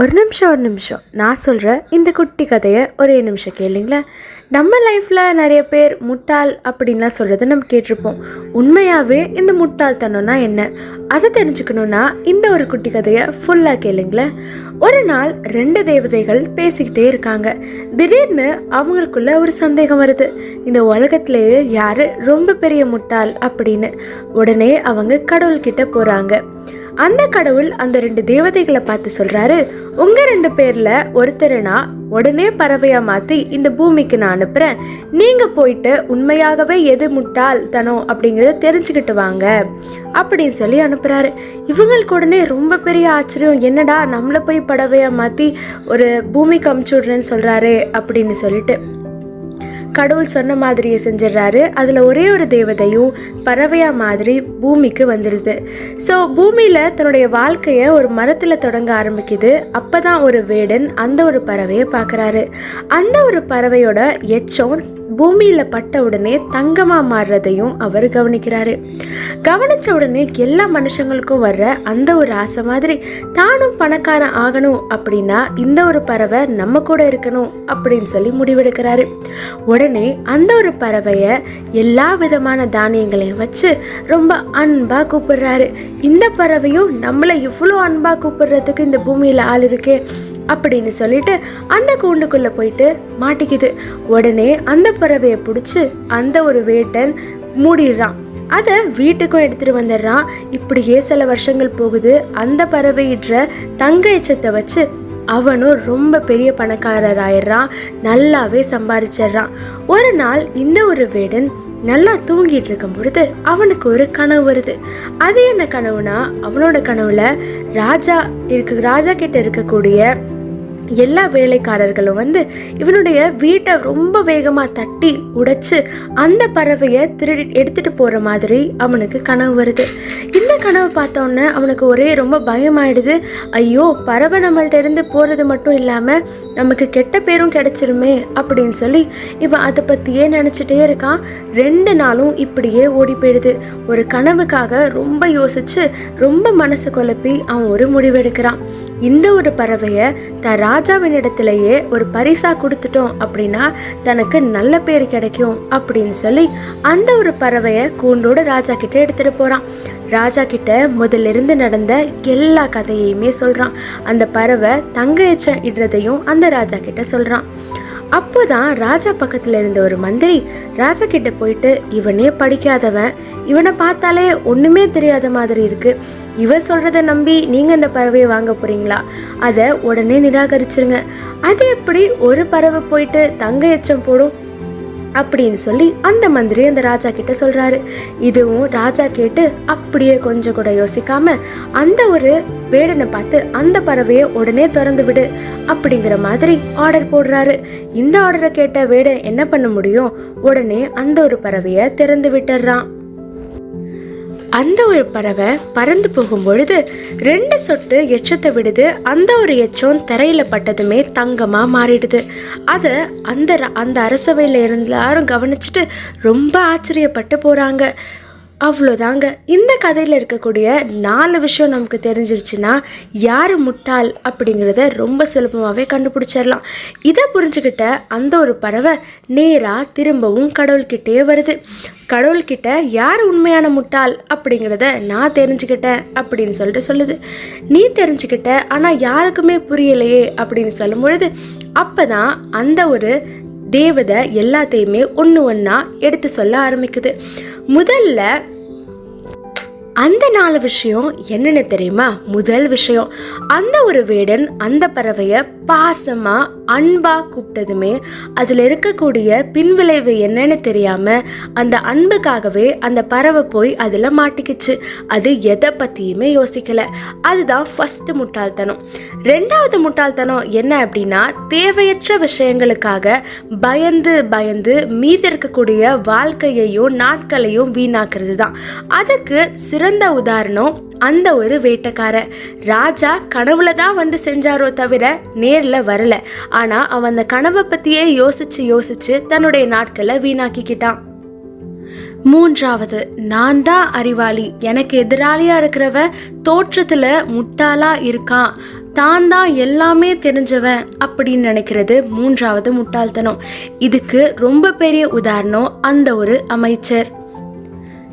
ஒரு நிமிஷம் ஒரு நிமிஷம். நான் சொல்கிற இந்த குட்டி கதையை ஒரே நிமிஷம் கேளுங்களேன் நம்ம லைஃப்பில் நிறைய பேர் முட்டாள் அப்படின்லாம் சொல்கிறத நம்ம கேட்டிருப்போம். உண்மையாகவே இந்த முட்டாள்தனம்னா என்ன? அதை தெரிஞ்சுக்கணுன்னா இந்த ஒரு குட்டி கதையை ஃபுல்லாக கேளுங்களேன் ஒரு நாள் ரெண்டு தேவதைகள் பேசிக்கிட்டே இருக்காங்க. திடீர்னு அவங்களுக்குள்ள ஒரு சந்தேகம் வருது. இந்த உலகத்திலேயே யார் ரொம்ப பெரிய முட்டாள் அப்படின்னு. உடனே அவங்க கடவுள்கிட்ட போகிறாங்க அந்த கடவுள் அந்த ரெண்டு தேவதைகளை பார்த்து சொல்கிறாரு உங்கள் ரெண்டு பேரில் ஒருத்தருனா உடனே பறவையாக மாற்றி இந்த பூமிக்கு நான் அனுப்புகிறேன் நீங்கள் போயிட்டு உண்மையாகவே எது முட்டாள் தனம் அப்படிங்கிறத தெரிஞ்சுக்கிட்டு வாங்க அப்படின்னு சொல்லி அனுப்புகிறாரு இவங்களுக்கு உடனே ரொம்ப பெரிய ஆச்சரியம் என்னடா நம்மளை போய் பறவையாக மாற்றி ஒரு பூமிக்கு அமுச்சு விடுறேன்னு சொல்கிறாரு அப்படின்னு சொல்லிட்டு கடவுள் சொன்ன மாதிரியே செஞ்சிடுறாரு. அதில் ஒரே ஒரு தேவதையும் பறவையாக மாதிரி பூமிக்கு வந்துடுது ஸோ பூமியில் தன்னுடைய வாழ்க்கையை ஒரு மரத்தில் தொடங்க ஆரம்பிக்குது. அப்போ தான் ஒரு வேடன் அந்த ஒரு பறவையை பார்க்குறாரு அந்த ஒரு பறவையோட எச்சம் பூமியில் பட்ட உடனே தங்கமாக மாறுறதையும் அவர் கவனிக்கிறாரு. கவனிச்ச உடனே எல்லா மனுஷங்களுக்கும் வர்ற அந்த ஒரு ஆசை மாதிரி தானும் பணக்காரன் ஆகணும் அப்படின்னா இந்த ஒரு பறவை நம்ம கூட இருக்கணும் அப்படின்னு சொல்லி முடிவெடுக்கிறாரு. உடனே அந்த ஒரு பறவையை எல்லா விதமான தானியங்களையும் வச்சு ரொம்ப அன்பாக கூப்பிடுறாரு. இந்த பறவையும் நம்மளை இவ்வளோ அன்பாக கூப்பிடுறதுக்கு இந்த பூமியில் ஆள் இருக்கே. அப்படின்னு சொல்லிட்டு அந்த கூண்டுக்குள்ளே போயிட்டு மாட்டிக்குது. உடனே அந்த பறவையை பிடிச்சி அந்த ஒரு வேட்டன் மூடிடுறான். அதை வீட்டுக்கும் எடுத்துகிட்டு வந்துடுறான். இப்படியே சில வருஷங்கள் போகுது. அந்த பறவையிடுற தங்க எச்சத்தை வச்சு அவனும் ரொம்ப பெரிய பணக்காரர் ஆயிடுறான் நல்லாவே சம்பாதிச்சிடுறான் ஒரு நாள் இந்த ஒரு வேடன் நல்லா தூங்கிட்டு இருக்கும் பொழுது அவனுக்கு ஒரு கனவு வருது. அது என்ன கனவுனா அவனோட கனவுல ராஜா இருக்கு ராஜா கிட்ட இருக்கக்கூடிய எல்லா வேலைக்காரர்களும் வந்து இவனுடைய வீட்டை ரொம்ப வேகமாக தட்டி உடைச்சு அந்த பறவையை திருடி எடுத்துகிட்டு போகிற மாதிரி அவனுக்கு கனவு வருது. இந்த கனவு பார்த்தோன்னே அவனுக்கு ஒரே ரொம்ப பயமாயிடுது. ஐயோ பறவை நம்மள்ட்ட இருந்து போகிறது மட்டும் இல்லாமல் நமக்கு கெட்ட பேரும் கிடச்சிருமே அப்படின்னு சொல்லி இவன் அதை பற்றியே நினச்சிட்டே இருக்கான் ரெண்டு நாளும் இப்படியே ஓடி போயிடுது. ஒரு கனவுக்காக ரொம்ப யோசித்து ரொம்ப மனசு குழப்பி அவன் ஒரு முடிவெடுக்கிறான். இந்த ஒரு பறவையை தரா ராஜாவின் ஒரு பரிசா கொடுத்துட்டோம் அப்படின்னா தனக்கு நல்ல பேர் கிடைக்கும் அப்படின்னு சொல்லி அந்த ஒரு பறவையை கூண்டோட ராஜா கிட்ட எடுத்துட்டு போறான். ராஜா கிட்ட முதலிருந்து நடந்த எல்லா கதையுமே சொல்றான். அந்த பறவை தங்க எச்சம் இடுறதையும் அந்த ராஜா கிட்ட சொல்றான். அப்போதான் ராஜா பக்கத்துல இருந்த ஒரு மந்திரி ராஜா கிட்ட போயிட்டு இவனே படிக்காதவன். இவனை பார்த்தாலே ஒண்ணுமே தெரியாத மாதிரி இருக்கு. இவன் சொல்றத நம்பி நீங்க இந்த பறவையை வாங்க போறீங்களா? அதை உடனே நிராகரிச்சிருங்க. அது எப்படி ஒரு பறவை போயிட்டு தங்க எச்சம் போடும்? அப்படின்னு சொல்லி அந்த மந்திரி அந்த ராஜா கிட்ட சொல்றாரு. இதுவும் ராஜா கேட்டு அப்படியே கொஞ்சம் கூட யோசிக்காம அந்த ஒரு வேடனை பார்த்து அந்த பறவையை உடனே திறந்து விடு அப்படிங்கிற மாதிரி ஆர்டர் போடுறாரு. இந்த ஆர்டரை கேட்ட வேடன் என்ன பண்ண முடியும்? உடனே அந்த ஒரு பறவையை திறந்து விட்டுறான் அந்த ஒரு பறவை பறந்து போகும் பொழுது ரெண்டு சொட்டு எச்சத்தை விடுது. அந்த ஒரு எச்சம் தரையில் பட்டதுமே தங்கமாக மாறிடுது. அதை அந்த அந்த அரசவையில் எல்லாரும் கவனிச்சுட்டு ரொம்ப ஆச்சரியப்பட்டு போகிறாங்க அவ்வளோதாங்க. இந்த கதையில் இருக்கக்கூடிய நாலு விஷயம் நமக்கு தெரிஞ்சிருச்சுன்னா யார் முட்டாள் அப்படிங்கிறத ரொம்ப சுலபமாகவே கண்டுபிடிச்சிடலாம். இதை புரிஞ்சுக்கிட்ட அந்த ஒரு பறவை நேராக திரும்பவும் கடவுள்கிட்டே வருது. கடவுள்கிட்ட யார் உண்மையான முட்டாள் அப்படிங்கிறத நான் தெரிஞ்சுக்கிட்டேன் அப்படின்னு சொல்லிட்டு சொல்லுது. நீ தெரிஞ்சுக்கிட்ட ஆனால் யாருக்குமே புரியலையே அப்படின்னு சொல்லும் பொழுது அப்போ தான் அந்த ஒரு தேவதை எல்லாத்தையுமே ஒன்று ஒன்றா எடுத்து சொல்ல ஆரம்பிக்குது. முதல்ல அந்த நாலு விஷயம் என்னென்னு தெரியுமா? முதல் விஷயம் அந்த ஒரு வேடன் அந்த பறவையை பாசமாக அன்பாக கூப்பிட்டதுமே அதில் இருக்கக்கூடிய பின்விளைவு என்னன்னு தெரியாமல் அந்த அன்புக்காகவே அந்த பறவை போய் அதில் மாட்டிக்கிச்சு. அது எதை பற்றியுமே யோசிக்கலை. அதுதான் ஃபஸ்ட்டு முட்டாள்தனம். ரெண்டாவது முட்டாள்தனம் என்ன அப்படின்னா தேவையற்ற விஷயங்களுக்காக பயந்து பயந்து மீதி இருக்கக்கூடிய வாழ்க்கையையும் நாட்களையும் வீணாக்குறது தான் அதுக்கு சிறந்த உதாரணம் அந்த ஒரு வேட்டைக்காரன். ராஜா கனவுல தான் வந்து செஞ்சாரோ தவிர நேரில் வரல. ஆனால் அவன் அந்த கனவை பற்றியே யோசிச்சு யோசிச்சு தன்னுடைய நாட்களை வீணாக்கிக்கிட்டான். மூன்றாவது நான் தான் அறிவாளி. எனக்கு எதிராளியாக இருக்கிறவன் தோற்றத்தில் முட்டாளாக இருக்கான். தான் தான் எல்லாமே தெரிஞ்சவன் அப்படின்னு நினைக்கிறது மூன்றாவது முட்டாள்தனம். இதுக்கு ரொம்ப பெரிய உதாரணம் அந்த ஒரு அமைச்சர்.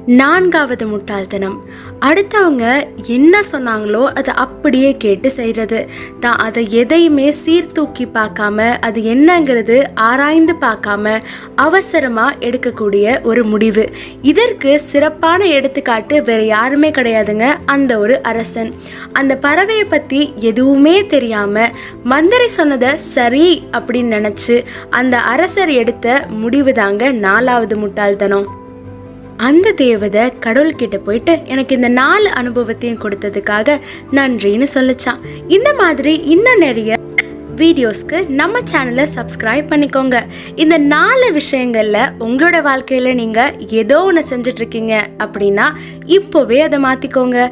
நான்காவது முட்டாள்தனம். அடுத்தவங்க என்ன சொன்னாங்களோ அதை அப்படியே கேட்டு செய்கிறது தான் அதை எதையுமே சீர்தூக்கி பார்க்காம அது என்னங்கிறது ஆராய்ந்து பார்க்காம அவசரமாக எடுக்கக்கூடிய ஒரு முடிவு. இதற்கு சிறப்பான எடுத்துக்காட்டு வேற யாருமே கிடையாதுங்க அந்த ஒரு அரசன். அந்த பறவையை பற்றி எதுவுமே தெரியாமல் மந்திரி சொன்னதை சரி அப்படின்னு நினச்சி அந்த அரசர் எடுத்த முடிவு தாங்க நாலாவது முட்டாள்தனம். அந்த தேவதை கடவுள்கிட்ட போயிட்டு எனக்கு இந்த நாலு அனுபவத்தையும் கொடுத்ததுக்காக நன்றின்னு சொல்லிச்சான் இந்த மாதிரி இன்னும் நிறைய வீடியோஸ்க்கு நம்ம சேனலை சப்ஸ்கிரைப் பண்ணிக்கோங்க. இந்த நாலு விஷயங்களில் உங்களோட வாழ்க்கையில் நீங்கள் ஏதோ ஒன்று செஞ்சிட்ருக்கீங்க அப்படின்னா இப்போவே அதை மாற்றிக்கோங்க